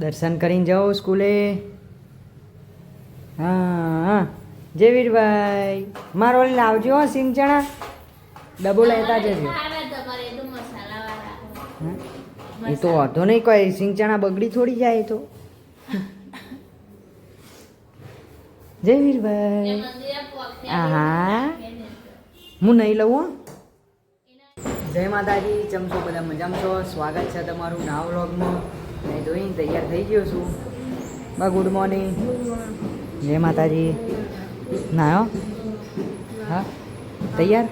દર્શન કરીને જાઓ સ્કૂલે. હા હા. જયવીરભાઈ મારો લાવજો હો સિંગ ચણા ડબો લેતા જજો? એ તો વાંધો નહીં કોઈ સિંગ ચણા બગડી થોડી જાય તો. જય વીરભાઈ. હા હા હું નહીં લઉં જય માતાજી ચમચો બધા મજામાં છો? સ્વાગત છે તમારું નાવ વ્લોગમાં. નહીં ધોઈને તૈયાર થઈ ગયો છું બા ગુડ મોર્નિંગ જય માતાજી નાયો હા તૈયાર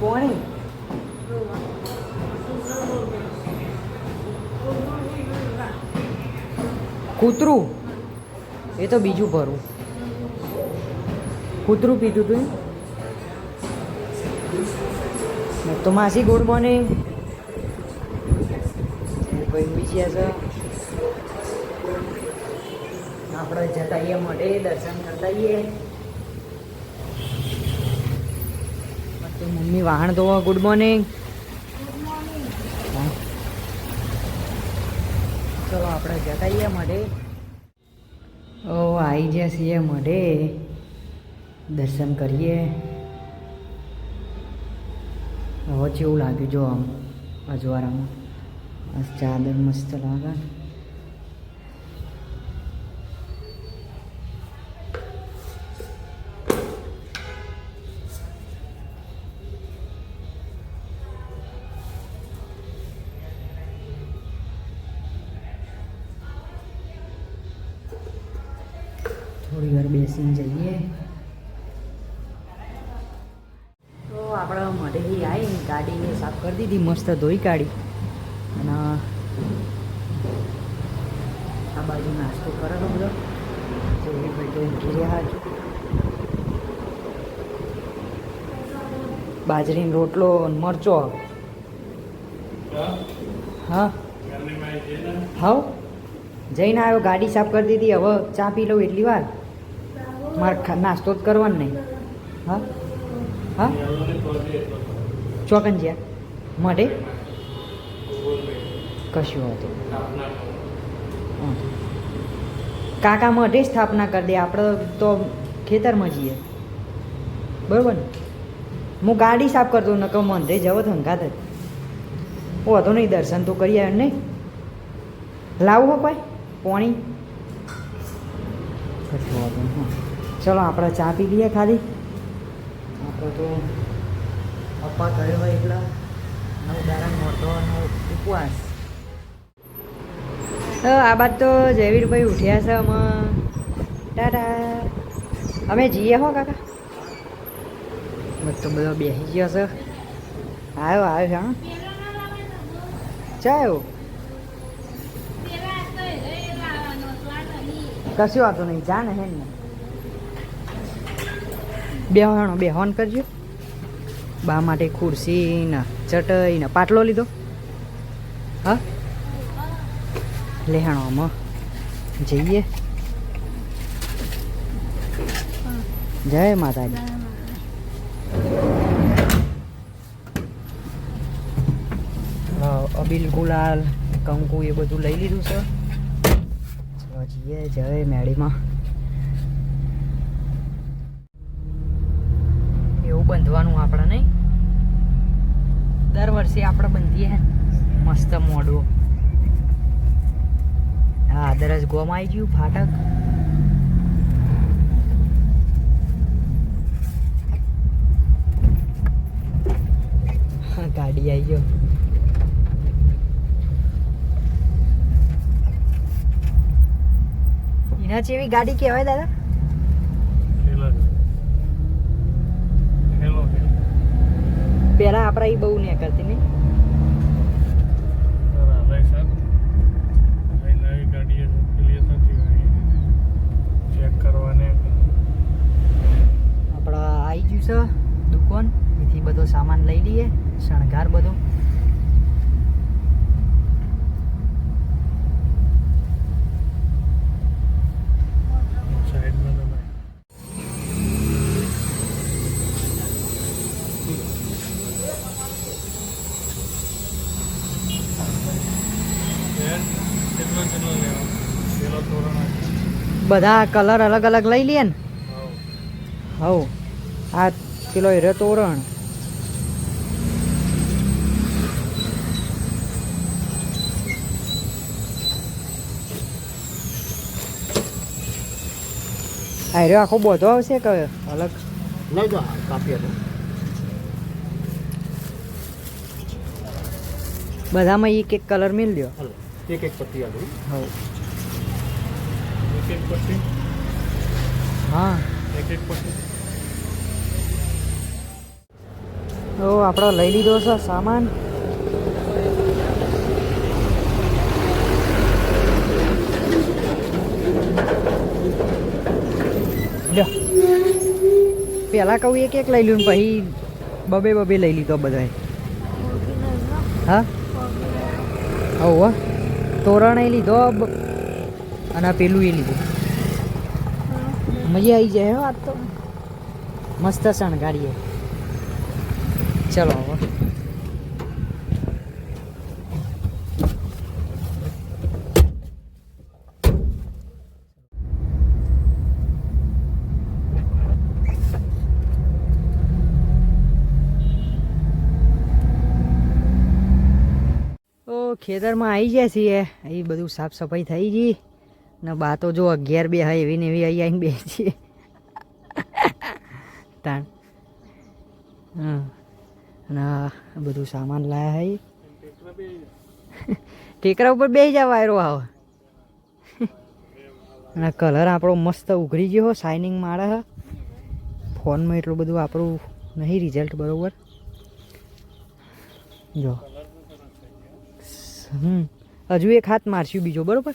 કોણી કૂતરું? એ તો બીજું ભરવું કૂતરું પીધું તું એમ? તો માસી ગુડ મોર્નિંગ કોઈ વિશે છે આપણે જતા આવીએ, મોઢે દર્શન કરતા આવીએ. મમ્મી વાહણ ધોવો ગુડ મોર્નિંગ ચલો આપણે જતા આવીએ મોઢે. ઓ આવી ગયા છીએ મોઢે. દર્શન કરીએ. હવે કેવું લાગ્યું જો આમ અજવાળામાં? આ ચાદર મસ્ત લાગે થોડી વાર બેસીને જઈએ. તો આપણે મઢેલી આવી ગાડીને સાફ કરી દીધી, મસ્ત ધોઈ કાઢી અને આ બાજુ નાસ્તો કરેલો બધો? તો એ ભાઈ ઊંઘી રહ્યા હજુ. બાજરીનો રોટલો મરચો હા? હાવ? જઈને આવ્યો ગાડી સાફ કરી દીધી. હવે ચા પી લઉં એટલી વાર. મારે ખા- નાસ્તો જ કરવાનો નહીં. હા? હા? ચોકન જ્યાં માટે કશું હતું હં. કાકા મઢે સ્થાપના કરી દે આપણે તો ખેતરમાં જઈએ. બરાબર ને? હું ગાડી સાફ કરતો નકર મંદે જવો તો હંગાત જ. ઓ હતો નહીં દર્શન તો કરી આવ્યો નહીં. લાવું હો કોઈ? પોણી? ચલો આપણે ચા પી લઈએ ખાલી. આપણે તો પપ્પા ઘરે હોય એટલે નવ દારા મોટો નવ ઉપવાસ. તો આ બાદ તો જયવીરભાઈ ઉઠ્યા છે અમે ટાટા. અમે જઈએ હો કાકા? બધો બધો બેસી ગયો છે. આવ્યો આવ્યો હા. ચાયો? લાવવાનો સ્વાદ નહીં કશું વાંધો નહીં જા ને હે ને. બેહવાનો બેહવાન કરજો. બા માટે ખુરશી ને ચટઈ ને પાટલો લીધો. હા? લેહાણો જઈએ. જય માતાજી. અબિલ અબીલ ગુલાલ કંકુ એ બધું લઈ લીધું છે. ચલો જઈએ જય મેળીમાં. એવું બંધવાનું આપણે નહીં. દર વર્ષે આપણે બંધીએ. મસ્ત મોડું. હા દરજ ગોમ આવી ગયું ફાટક. હા, ગાડી આવી ગયો. એના જેવી ગાડી કહેવાય દાદા? પેલા આપણા એ બહુ ને કરતી નહીં આવી ગયું છે. દુકાન. એથી બધો સામાન લઈ લઈએ. શણગાર બધો. બધા કલર અલગ અલગ લઈ લઈએ ને. હવ. પેલો હીરો તોરણ. આ હીરો આખો બધો આવશે કે અલગ? લઈ જાઓ કાપી હતો બધામાં એક એક કલર મિલ લ્યો એક એક પટ્ટી આલું હા એક એક પટ્ટી? હા. એક એક પટ્ટી? તો આપણો લઈ લીધો છે સામાન. પેલા કહું એક એક લઈ ને પછી બબે બબે લઈ લીધો બધાએ. હા? હવ તોરણ એ લીધો અને પેલું એ લીધું. મજા આવી જાય હો આજ તો. મસ્ત શણગારીએ. ચલો હવે. ખેતરમાં આવી જાય છીએ. એ બધું સાફ સફાઈ થઈ ગઈ. ને બા તો જો અગિયાર બે હોય એવી ને એવી અહીં આવીને બે છીએ તાણ. હા અને બધું સામાન લાયા હઈ ટેકરા ઉપર બે જાવ વાયરો આવો. અને કલર આપણો મસ્ત ઉઘડી ગયો શાઇનિંગ મારે હ. ફોનમાં એટલું બધું આપણું નહીં રિઝલ્ટ બરોબર. જો. હમ. હજુ એક હાથ મારશું બીજો બરોબર?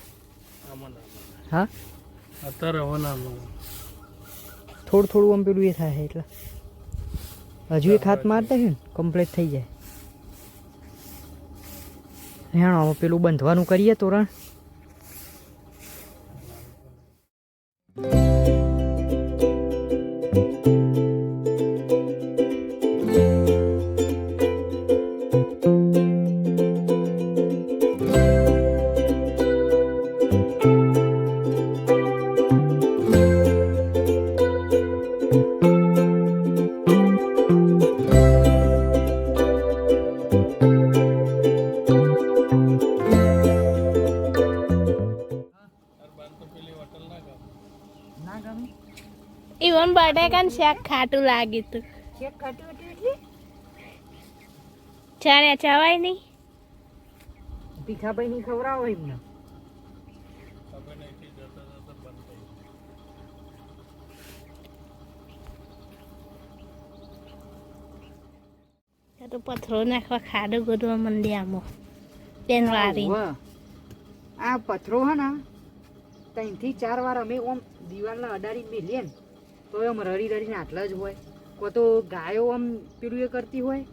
હા? અત્યારે થોડું થોડું આમ પેલું એ થાય એટલે. હજુ એક હાથ મારતા છે ને કમ્પ્લીટ થઈ જાય. હેણો હવે પેલું બંધવાનું કરીએ તોરણ. શાક ખાટું લાગ્યું તું. ચેક ખાટી એટલે? ચારે ચવાય નહીં. ભીખાભાઈ ની ખવડાવો એમને. તો પથરો નાખવા ખાડો ગોદવા મંડી આમાં. બેન વારી. આ પથરો હે ને ત્રણથી ચાર વાર અમે ઓમ દિવાલના અડાડી મેલીએ ને તો એમ રડી રડીને આટલા જ હોય. કો તો ગાયો આમ પેલું એ કરતી હોય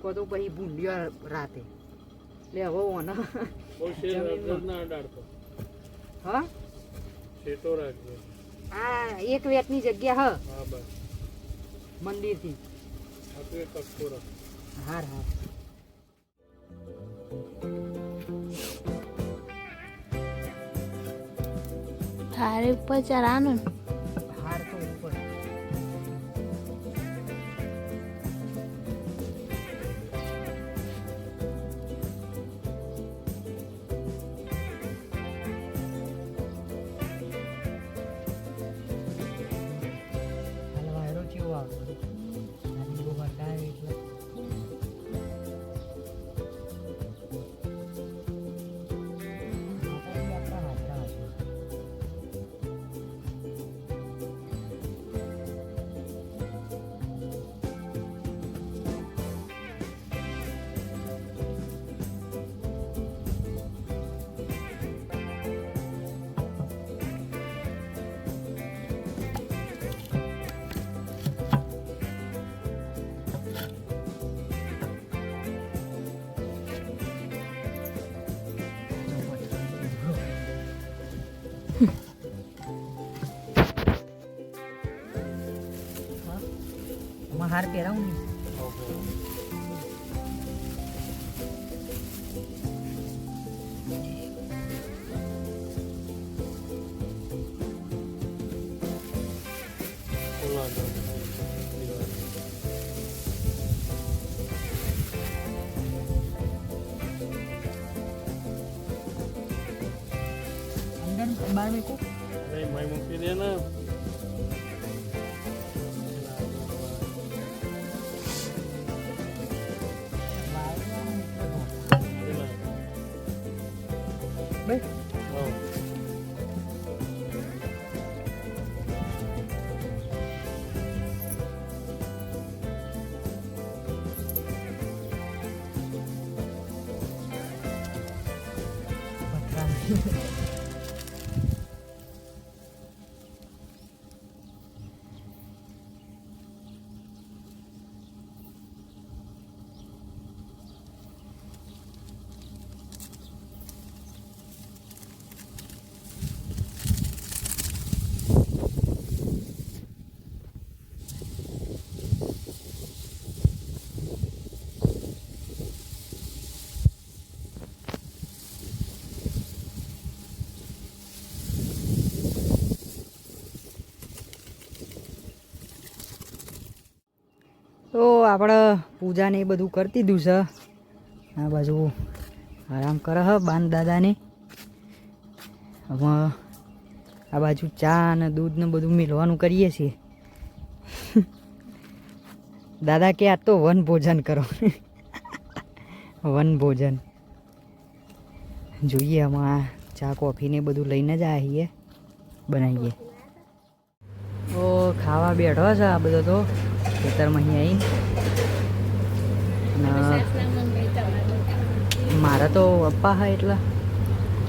કો તો પછી ભૂંડીઓ રાતે. એટલે હવે ઓને. હા? આ એક વેટની જગ્યા હ. હા બસ. મંદિરથી. હાર હાર. હારે ઉપર ચરાનું હાર પહેરાવું ને આપણે પૂજાને એ બધું કરી દીધું છે. આ બાજુ આરામ કરે હ બાન દાદાને. હવે આ બાજુ ચા ને દૂધ ને બધું મિલવાનું કરીએ છીએ. દાદા કે આ તો વન ભોજન કરો. વન ભોજન. જોઈએ આમાં ચા, કોફી ને બધું લઈને જ આવીએ. બનાવીએ. ઓ, ખાવા બેઠો છે આ બધો તો. ખેતરમાં અહીં આવીને. મારા તો પપ્પા હા એટલે.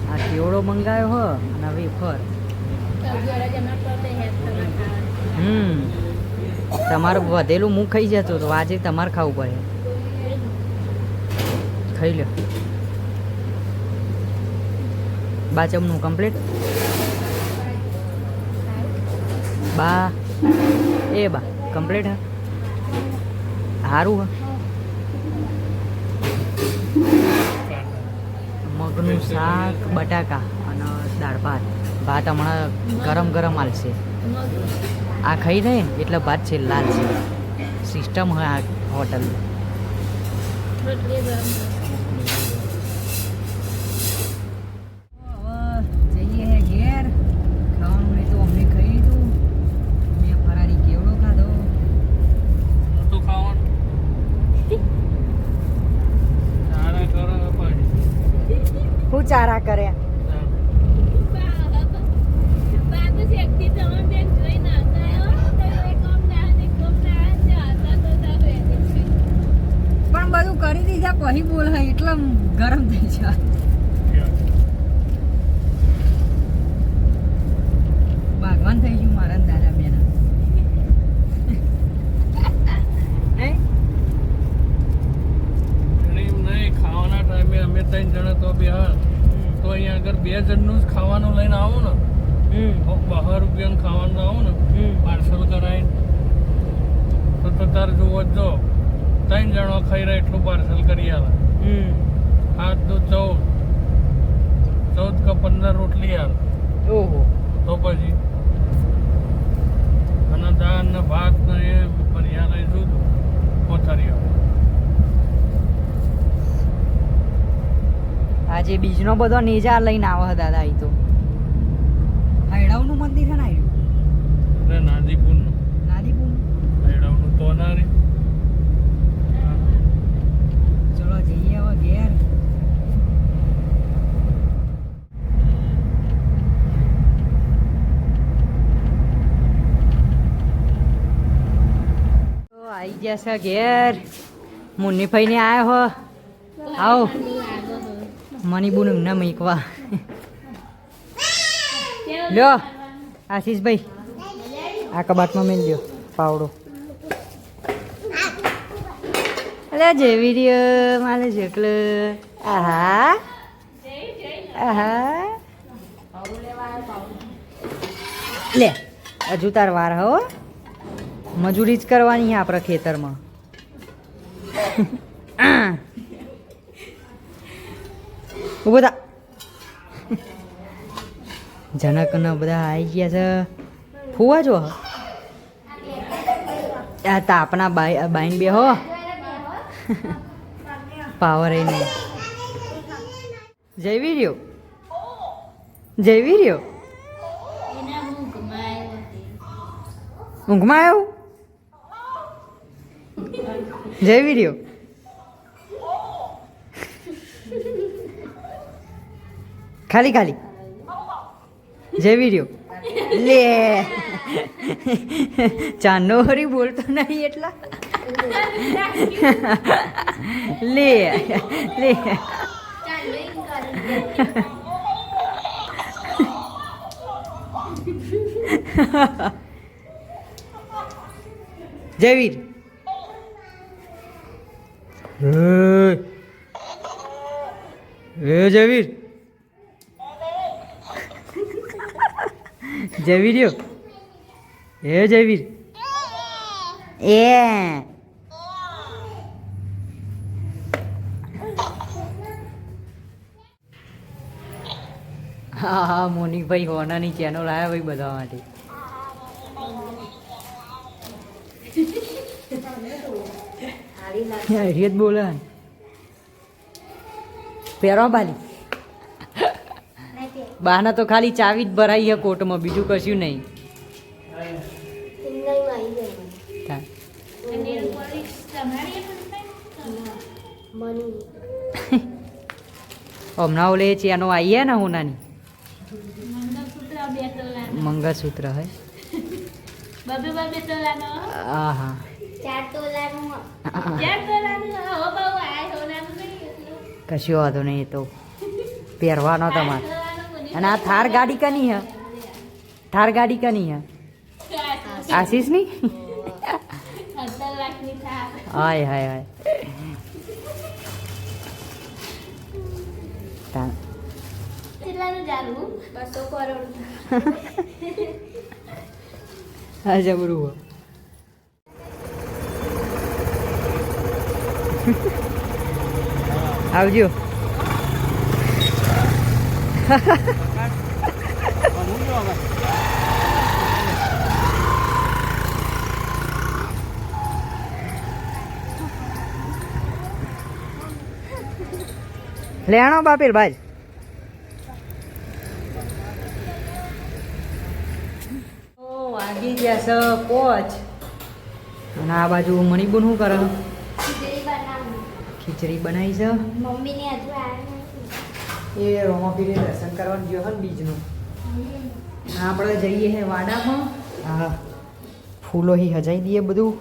આ કેવડો મંગાયો હ અને વેફર હમ. તમારું વધેલું હું ખાઈ જતો તો આજે તમારે ખાવું પડે. ખાઈ લો બાચમનું કમ્પ્લીટ બા. એ બા કમ્પ્લીટ હા? સારું હા? મગનું શાક બટાકા અને દાળ ભાત. ભાત હમણાં ગરમ ગરમ હાલશે આ ખાઈ રહે ને એટલે ભાત છે લાલ છે. સિસ્ટમ હોય આ હોટલ જઈએ હે ઘેર ખાવાનું નહીં તો અમને ખાઈ લીધું મેં ફરારી કેવડો ખાધો નહોતું ખાવાનું તારા કરો પાડી હું ચારા કર્યા પણ બધું પછી બોલ હે એટલા ગરમ થઈ જાય ભાગવાન થઈ ગયું મારા ને દાદા બેના. ખાવાના ટાઈમે અમે ત્રણ જણા તો બે તો અહીંયા આગળ બે જણનું જ ખાવાનું લઈને આવો ને. હમ. બહાર રૂપિયાનું ખાવાનું આવો ને. પાર્સલ કરાવીને. તો તો તાર જોવો જ જો. ત્રણ જણો ખાઈ રહ્યા એટલું પાર્સલ કરી આવે હમ. દુ ચૌદ. ચૌદ કે પંદર રોટલી આવે ઓહો. તો પછી અને દાળ ને ભાત ને એ ભરિયા લઈ જુદું કોથળીઓ આજે બીજનો બધો નેજા લઈને આવો દાદા અહીં તો. હૈડાવનું મંદિર છે ને આવ્યું નાદીપુરનું. નાદીપુરનું હૈડાવનું તો ના રે. જઈએ હવે ઘેર આવી ગયા છે ઘેર. મુન્નીભાઈ ને આવ્યો હો. આવો. મણિબુન ના મૈકવા. લ્યો, આશીષભાઈ. આ કબાટમાં મેં લ્યો પાવડો. અરે જેવી રહ્યો મારે જેકલો આહા. આહા. લે હજુ તાર વાર હો. મજૂરી જ કરવાની છે આપણા ખેતરમાં. ઊભો થા. જનકના બધા આવી ગયા છે. ફુવા જો. આ તાપના બાઈ બાઈન બે હો. પાવર એ નહીં જયવી રહ્યો જયવી રહ્યો ઊંઘમાં આવ્યો જયવી રહ્યો ખાલી ખાલી જયવી રહ્યો લે ચાંદો હરી બોલતો નહીં એટલા. લે લે જયવીર એ જયવીર. જયવીર એ જયવીર. એ. હા હા મોનિકભાઈ હોનાની ચેનલ આવ્યા ભાઈ બધા માટે. હરિયત બોલે પહેરો બાલી. બાના તો ખાલી ચાવી જ ભરાઈ છે કોટમાં બીજું કશું નહીં. હા. હમણાં ઓલે ચેનો આવી ને હોનાની. મંગળસૂત્ર હે? બબે બબે તોલાનો. આ હા ચાર તોલાનો. ચાર તોલાનો? હો બહુ આય હો નામ નહીં કશો વાંધો નહીં એ તો પહેરવાનો તમારે. અને આ થાર ગાડી કની હે? થાર ગાડી કની હે? આશીષની. હાય હાય હાય. કેટલાનું જાણવું બસો આવજો. લેણો બાપીર ભાઈ ઓ વાગી ગયા છે પોચ અને આ બાજુ મણિબુન શું કરે? ખીચડી બનાવી છે? એ રોમાપીરે દર્શન કરવાનું ગયો હે ને બીજનું. આપણે જઈએ હે વાડામાં. હા. ફૂલો હી હજાઈ દઈએ બધું.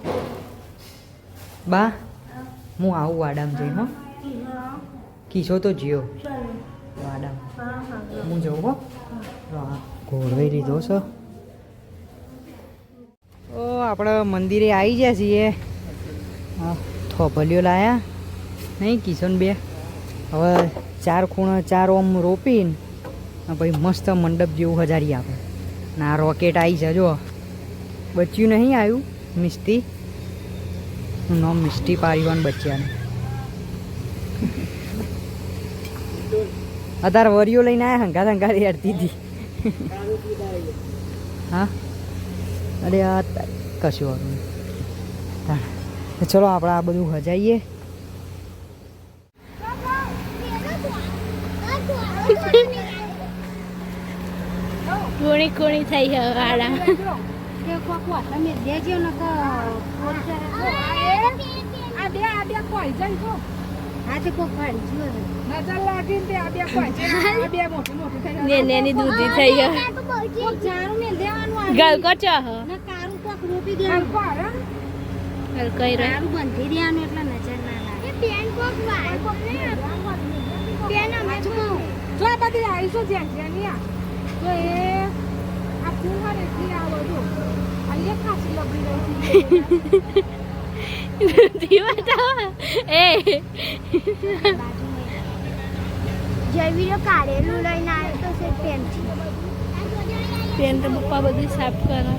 બા હું. આવું વાડામાં જઈ હો. કિશો તો જીઓ. વાડામાં. હું જઉં હા, ઘોડવાઈ લીધો છે. ઓ, આપણે મંદિરે આવી ગયા છીએ. થોભલીઓ લાયા. નહીં કિશન બે હવે ચાર ખૂણા, ચાર ઓમ રોપીને પછી મસ્ત મંડપ જેવું હજારી આપે. ને આ રોકેટ આવી છે, જો. બચ્યું નહીં આવ્યું, મિસ્ટી? હું નામ મિસ્ટી પારીવાન બચ્યાને. અત્યારે વરીઓ લઈને આવ્યા હંગાત હંગાત હેડતી હતી હા? અરે આ કશું વાંધો ચલો આપણે આ બધું હજાઈએ. કોણી કોણી થઈ છે. વાળા ને નેની દૂધી થઈ ગયો ગલકો ચો ગલકો. બંધી દેવાનું એટલે નજર ના લાગે. જો. આ બધી આવીશું જ્યાં જ્યાં તો એ આ ફૂલ હોય એટલી આ બધું. અહીંયા ખાસી લબડી રહી. દૂધી એ. જયવીરો કાઢેલું લઈને આવ્યો તો છે પેન પેન તો પપ્પા બધું સાફ કરો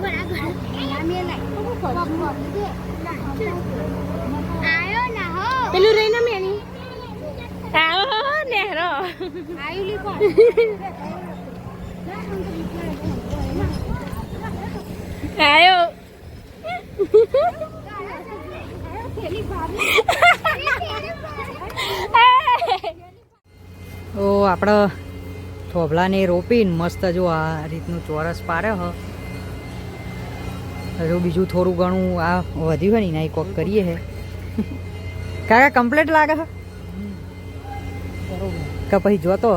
પેલું રહી ને લઈ આયો ના હો પેલું રહીને મેની આવો નેહરો આયુ ઓ આપણે થોભલાને રોપીને મસ્ત જો આ રીતનું ચોરસ પારે હ. હજુ બીજું થોડું ઘણું આ વધ્યું હોય ને, એના કોક કરીએ હે. કાકા કમ્પ્લીટ લાગે હ? કે પછી જોતો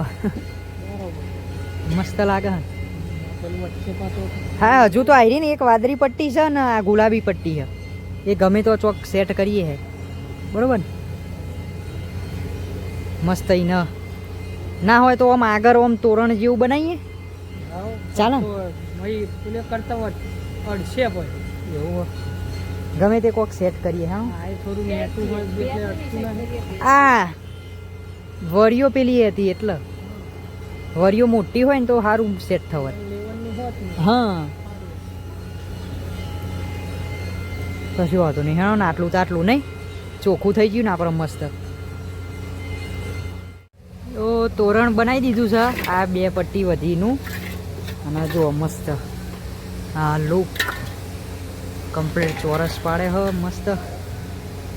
મસ્ત લાગે પાછો હા, હજુ તો આવી ને, એક વાદળી પટ્ટી છે ને, આ ગુલાબી પટ્ટી છે એ ગમે તો ચોક સેટ કરીએ હે. બરોબર ને? મસ્ત ઈ ન હોય તો આમ આગળ આમ તોરણ જેવું બનાવીએ? ચાલે. અડશે પણ. એવું ગમે તે કોક સેટ કરીએ હા? આ વરિયો પેલી હતી એટલે. વરિયો મોટી હોય ને તો સારું સેટ થવાય. હા. કશું વાંધો નહીં હા ને આટલું તો આટલું નહીં. ચોખ્ખું થઈ ગયું ને આપણે મસ્ત. તો તોરણ બનાવી દીધું છે. આ બે પટ્ટી વધીનું. અને જો મસ્ત. આ લુક કમ્પ્લીટ ચોરસ પાડે હ, મસ્ત.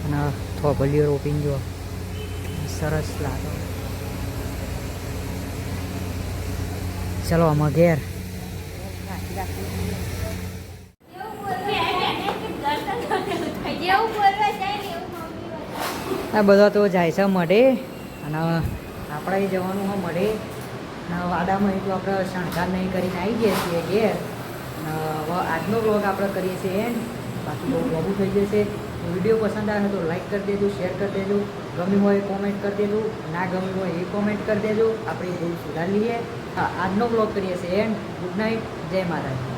અને થોભલીઓ રોપીને જો સરસ લાગે. ચલો, આમાં ઘેર. આ બધા તો જાય છે મળે અને આપણે જવાનું હોય, મળે. વાડામાં એટલું આપણે શણગાર નહીં કરીને આવી ગયા છીએ ઘેર. હવે આજનો બ્લોગ આપણે કરીએ છીએ એન્ડ બાકી બહુ બહુ થઈ જશે વીડિયો પસંદ આવે તો લાઈક કરી દેજો શેર કરી દેજો. ગમ્યું હોય કોમેન્ટ કરી દેજો. ના ગમ્યું હોય એ કોમેન્ટ કરી દેજો. આપણે ભૂલ સુધારી લઈએ. હા, આજનો બ્લોગ કરીએ છીએ એન્ડ ગુડ નાઇટ જય માતાજી.